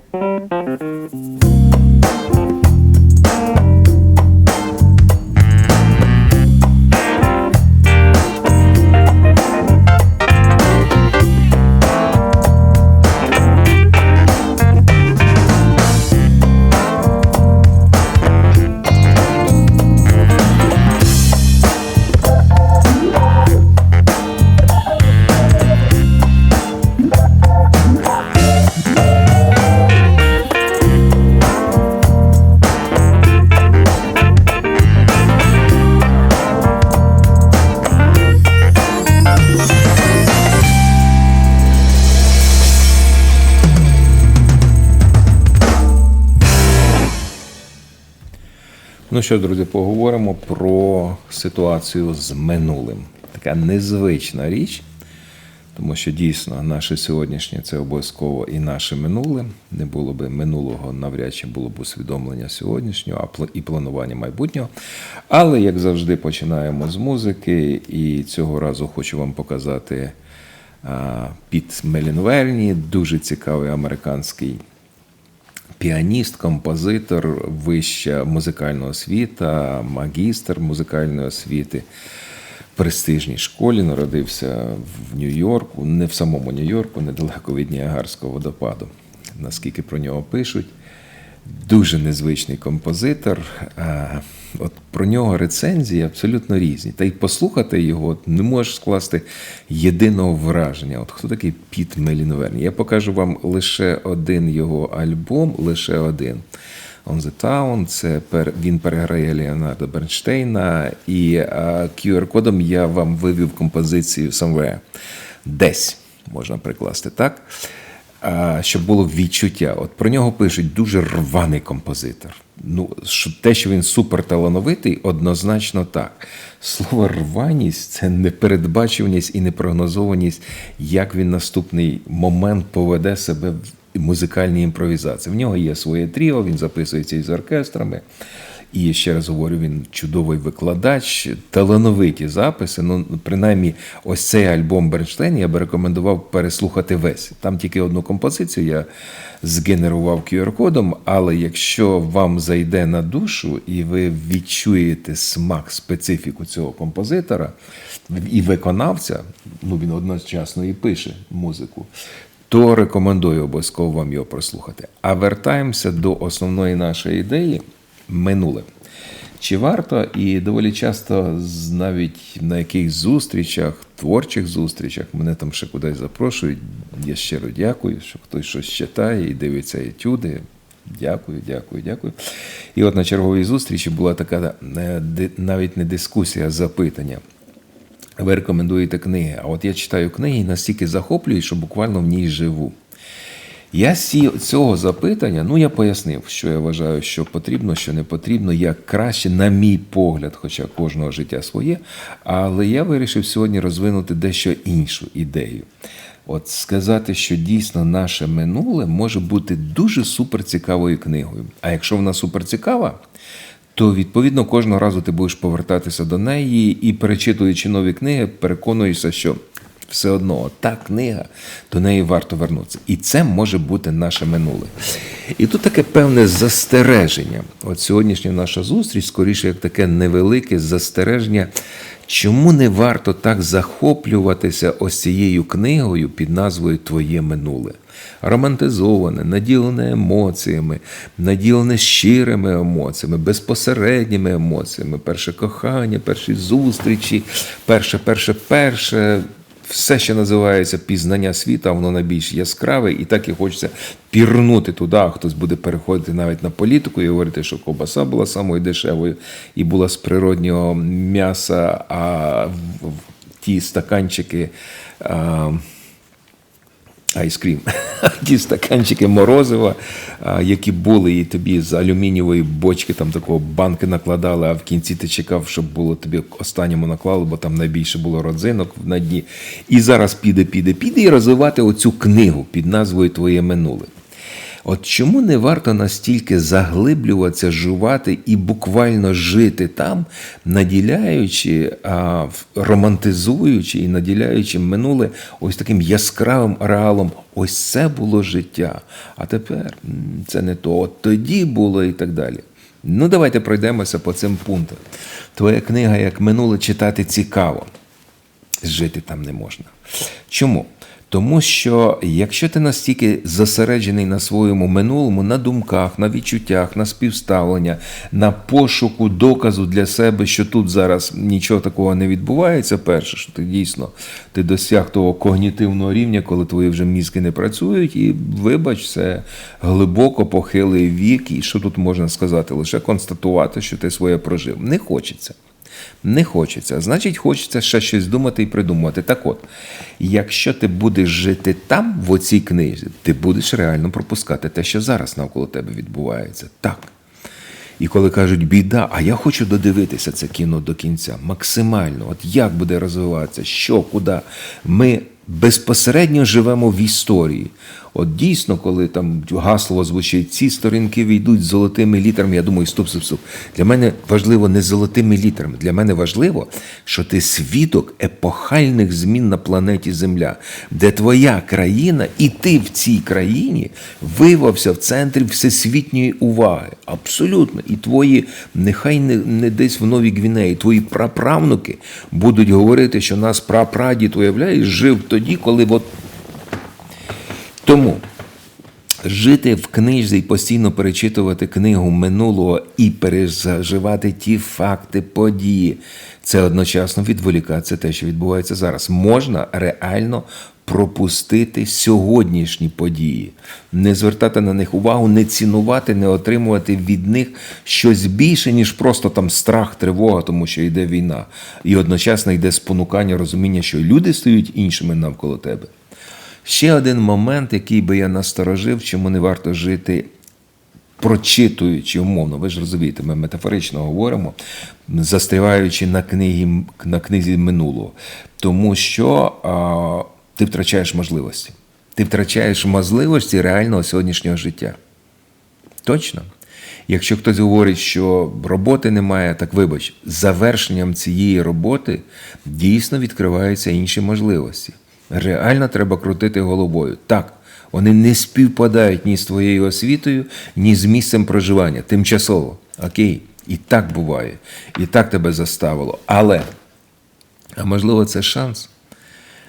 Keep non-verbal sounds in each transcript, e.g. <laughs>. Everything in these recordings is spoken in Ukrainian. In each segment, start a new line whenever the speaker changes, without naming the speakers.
Thank you. Ну що, друзі, поговоримо про ситуацію з минулим. Така незвична річ, тому що дійсно наше сьогоднішнє це обов'язково і наше минуле. Не було би минулого, навряд чи було б усвідомлення сьогоднішнього і планування майбутнього. Але, як завжди, починаємо з музики, і цього разу хочу вам показати а, Піт Мелінверні, дуже цікавий американський піаніст, композитор, вища музикальна освіта, магістр музикальної освіти. Престижній школі народився в Нью-Йорку, не в самому Нью-Йорку, недалеко від Ніагарського водопаду. Наскільки про нього пишуть. Дуже незвичний композитор. От про нього рецензії абсолютно різні. Та й послухати його не можеш скласти єдиного враження. От хто такий Піт Мелінверні? Я покажу вам лише один його альбом, лише один. On the Town, це пер, він переграє Леонардо Бернштейна, і QR-кодом я вам вивів композицію Somewhere. Десь можна прикласти так щоб було відчуття. От про нього пишуть дуже рваний композитор. Ну, що те, що він суперталановитий, однозначно так. Слово рваність це непередбачуваність і непрогнозованість, як він наступний момент поведе себе в музикальній імпровізації. В нього є своє тріо, він записується із оркестрами. І ще раз говорю, він чудовий викладач, талановиті записи. Ну, принаймні, ось цей альбом Бернштейн я би рекомендував переслухати весь. Там тільки одну композицію я згенерував QR-кодом, але якщо вам зайде на душу і ви відчуєте смак, специфіку цього композитора і виконавця, ну він одночасно і пише музику. То рекомендую обов'язково вам його прослухати. А вертаємося до основної нашої ідеї минуле. Чи варто і доволі часто навіть на якихось зустрічах, творчих зустрічах, мене там ще кудись запрошують. Я щиро дякую, що хтось щось читає і дивиться етюди. Дякую, дякую, дякую. І от на черговій зустрічі була така е, навіть не дискусія, а запитання. Ви рекомендуєте книги. А от я читаю книги і настільки захоплююсь, що буквально в ній живу. Я з цього запитання, ну я пояснив, що я вважаю, що потрібно, що не потрібно, як краще, на мій погляд, хоча кожного життя своє. Але я вирішив сьогодні розвинути дещо іншу ідею. От сказати, що дійсно наше минуле може бути дуже суперцікавою книгою. А якщо вона суперцікава, то відповідно кожного разу ти будеш повертатися до неї і, перечитуючи нові книги, переконуєшся, що все одно та книга, до неї варто вернутися. І це може бути наше минуле. І тут таке певне застереження. От сьогоднішня наша зустріч, скоріше, як таке невелике застереження. Чому не варто так захоплюватися ось цією книгою під назвою Твоє минуле? Романтизоване, наділене емоціями, наділене щирими емоціями, безпосередніми емоціями, перше кохання, перші зустрічі, перше, перше, перше. Все, що називається пізнання світа, воно найбільш яскраве, і так і хочеться пірнути туди. Хтось буде переходити навіть на політику і говорити, що ковбаса була самою дешевою і була з природнього м'яса, а ті стаканчики. А, айскрім, <laughs> ті стаканчики морозива, які були, і тобі з алюмінієвої бочки там такого банки накладали, а в кінці ти чекав, щоб було тобі останньому наклали, бо там найбільше було родзинок на дні. І зараз піде, піде, піде і розвивати оцю книгу під назвою Твоє минуле. От чому не варто настільки заглиблюватися, жувати і буквально жити там, наділяючи, а, романтизуючи і наділяючи минуле ось таким яскравим реалом. Ось це було життя. А тепер це не то. От тоді було і так далі. Ну, давайте пройдемося по цим пунктам. Твоя книга як минуле читати цікаво жити там не можна. Чому? Тому що якщо ти настільки зосереджений на своєму минулому, на думках, на відчуттях, на співставлення, на пошуку доказу для себе, що тут зараз нічого такого не відбувається, перше, що ти дійсно ти досяг того когнітивного рівня, коли твої вже мізки не працюють, і вибач, це глибоко похилий вік, і що тут можна сказати? Лише констатувати, що ти своє прожив. Не хочеться. Не хочеться. Значить, хочеться ще щось думати і придумувати. Так от, якщо ти будеш жити там, в оцій книзі, ти будеш реально пропускати те, що зараз навколо тебе відбувається. Так. І коли кажуть біда, а я хочу додивитися це кіно до кінця, максимально, от як буде розвиватися, що, куди. Ми безпосередньо живемо в історії. От дійсно, коли там гасло звучить, ці сторінки війдуть золотими літерами, я думаю, стоп, стоп, стоп. Для мене важливо не золотими літерами. Для мене важливо, що ти свідок епохальних змін на планеті Земля, де твоя країна і ти в цій країні виявився в центрі всесвітньої уваги. Абсолютно. І твої, нехай не, не десь в Новій Гвінеї, твої праправнуки будуть говорити, що нас прапрадід, уявляєш, жив тоді, коли от тому жити в книжці і постійно перечитувати книгу минулого і переживати ті факти, події, це одночасно відволікатися те, що відбувається зараз. Можна реально пропустити сьогоднішні події, не звертати на них увагу, не цінувати, не отримувати від них щось більше, ніж просто там страх, тривога, тому що йде війна. І одночасно йде спонукання, розуміння, що люди стають іншими навколо тебе. Ще один момент, який би я насторожив, чому не варто жити, прочитуючи умовно, ви ж розумієте, ми метафорично говоримо, застріваючи на, книгі, на книзі минулого. Тому що а, ти втрачаєш можливості. Ти втрачаєш можливості реального сьогоднішнього життя. Точно. Якщо хтось говорить, що роботи немає, так вибач, завершенням цієї роботи дійсно відкриваються інші можливості. Реально треба крутити головою. Так, вони не співпадають ні з твоєю освітою, ні з місцем проживання. Тимчасово. Окей. І так буває. І так тебе заставило. Але, а можливо, це шанс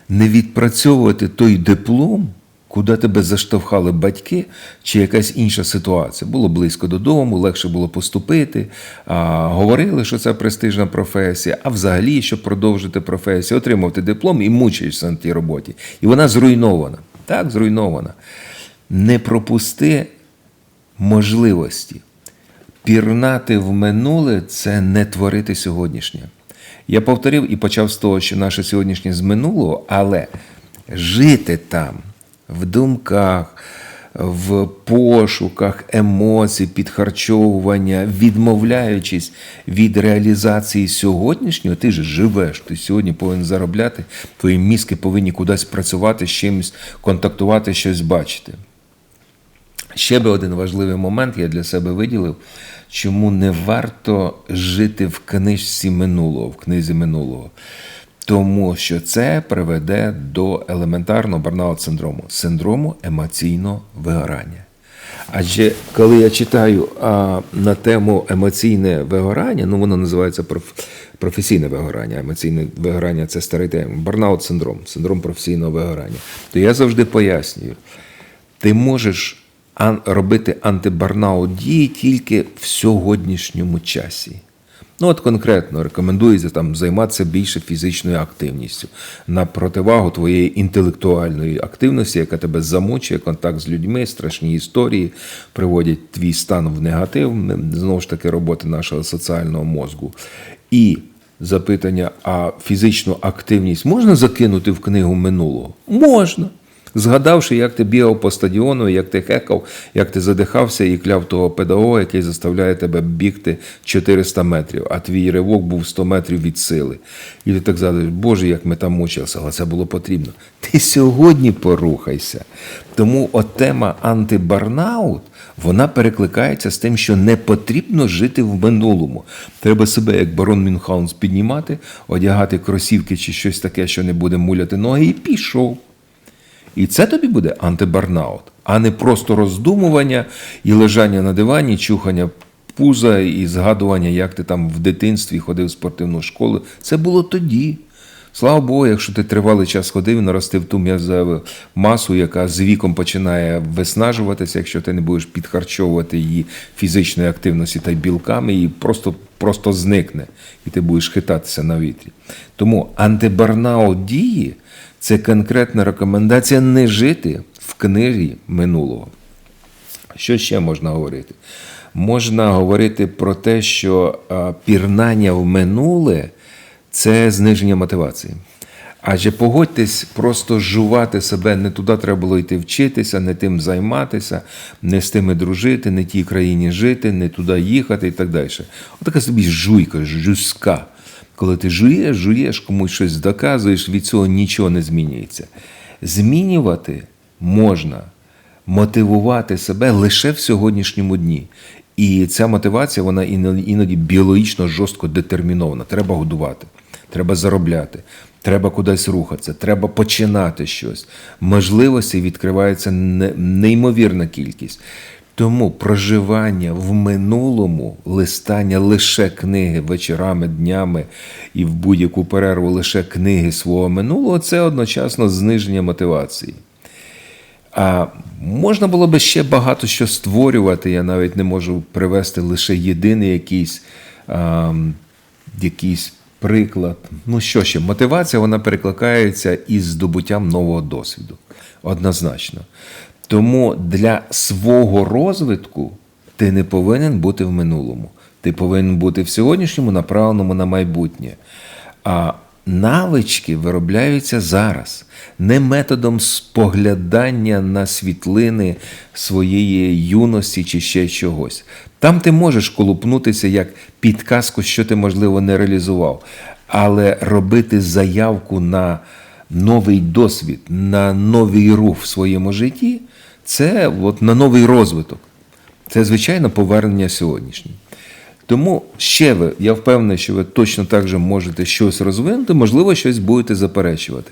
не відпрацьовувати той диплом, куди тебе заштовхали батьки, чи якась інша ситуація. Було близько додому, легше було поступити. А, говорили, що це престижна професія, а взагалі, щоб продовжити професію, отримувати диплом і мучаєшся на тій роботі. І вона зруйнована. Так, зруйнована. Не пропусти можливості. Пірнати в минуле це не творити сьогоднішнє. Я повторив і почав з того, що наше сьогоднішнє з минулого, але жити там, в думках, в пошуках емоцій, підхарчовування, відмовляючись від реалізації сьогоднішнього, ти ж живеш, ти сьогодні повинен заробляти, твої мізки повинні кудись працювати з чимось, контактувати, щось бачити. Ще би один важливий момент я для себе виділив, чому не варто жити в книжці минулого, в книзі минулого. Тому що це приведе до елементарного барнаут синдрому, емоційного вигорання. Адже коли я читаю а, на тему емоційне вигорання, ну воно називається проф, професійне вигорання. Емоційне вигорання це старий термін, барнаут синдром, професійного вигорання, то я завжди пояснюю, ти можеш робити антибарнаут дії тільки в сьогоднішньому часі. Ну, от конкретно рекомендується там займатися більше фізичною активністю на противагу твоєї інтелектуальної активності, яка тебе замучує, контакт з людьми, страшні історії приводять твій стан в негатив, знову ж таки, роботи нашого соціального мозку. І запитання: а фізичну активність можна закинути в книгу минулого? Можна. Згадавши, як ти бігав по стадіону, як ти хекав, як ти задихався і кляв того педагога, який заставляє тебе бігти 400 метрів, а твій ривок був 100 метрів від сили. І ти так згадуєш, Боже, як ми там мучилися, але це було потрібно. Ти сьогодні порухайся. Тому от тема антибарнаут, вона перекликається з тим, що не потрібно жити в минулому. Треба себе, як барон Мюнхгаузен, піднімати, одягати кросівки чи щось таке, що не буде муляти ноги, і пішов. І це тобі буде антибарнаут, а не просто роздумування і лежання на дивані, чухання пуза і згадування, як ти там в дитинстві ходив в спортивну школу. Це було тоді. Слава Богу, якщо ти тривалий час ходив і наростив ту м'язеву масу, яка з віком починає виснажуватися, якщо ти не будеш підхарчовувати її фізичної активності та білками, і просто, просто зникне, і ти будеш хитатися на вітрі. Тому антибарнаут дії це конкретна рекомендація не жити в книзі минулого. Що ще можна говорити? Можна говорити про те, що пірнання в минуле це зниження мотивації. Адже погодьтесь, просто жувати себе не туди треба було йти вчитися, не тим займатися, не з тими дружити, не тій країні жити, не туди їхати і так далі. Отака собі жуйка, жуська. Коли ти жуєш, жуєш, комусь щось доказуєш, від цього нічого не змінюється. Змінювати можна, мотивувати себе лише в сьогоднішньому дні. І ця мотивація, вона іноді біологічно жорстко детермінована. Треба годувати, треба заробляти, треба кудись рухатися, треба починати щось. Можливостей відкривається неймовірна кількість. Тому проживання в минулому, листання лише книги вечорами, днями і в будь-яку перерву лише книги свого минулого це одночасно зниження мотивації. А можна було би ще багато що створювати. Я навіть не можу привести лише єдиний якийсь, а, якийсь приклад. Ну що ще, мотивація вона перекликається із здобуттям нового досвіду. Однозначно. Тому для свого розвитку ти не повинен бути в минулому. Ти повинен бути в сьогоднішньому, направленому на майбутнє. А навички виробляються зараз, не методом споглядання на світлини своєї юності чи ще чогось. Там ти можеш колупнутися як підказку, що ти, можливо, не реалізував, але робити заявку на новий досвід, на новий рух в своєму житті це от на новий розвиток. Це, звичайно, повернення сьогоднішнє. Тому ще ви, я впевнений, що ви точно так же можете щось розвинути, можливо, щось будете заперечувати.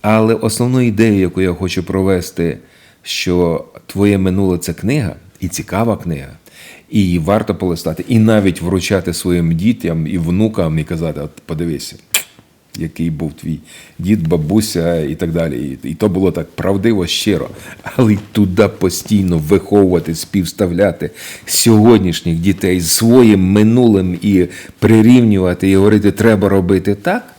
Але основну ідею, яку я хочу провести, що твоє минуле це книга, і цікава книга, і її варто полистати, і навіть вручати своїм дітям і внукам і казати: от подивися, який був твій дід, бабуся і так далі. І, і то було так правдиво, щиро. Але й туди постійно виховувати, співставляти сьогоднішніх дітей з своїм минулим і прирівнювати, і говорити, треба робити так.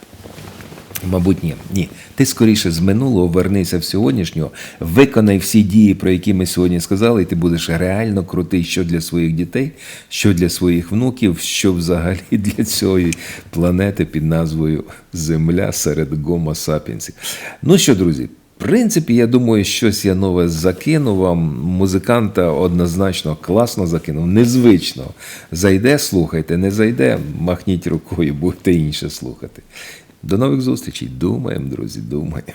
Мабуть, ні. Ні. Ти скоріше з минулого вернися в сьогоднішнього, виконай всі дії, про які ми сьогодні сказали, і ти будеш реально крутий що для своїх дітей, що для своїх внуків, що взагалі <laughs> для цієї планети під назвою Земля серед гомо сапіенсів. Ну що, друзі, в принципі, я думаю, щось я нове закину вам. Музиканта однозначно класно закинув, незвично. Зайде, слухайте, не зайде, махніть рукою, <laughs> будете інше слухати. До нових зустрічей. Думаємо, друзі, думаємо.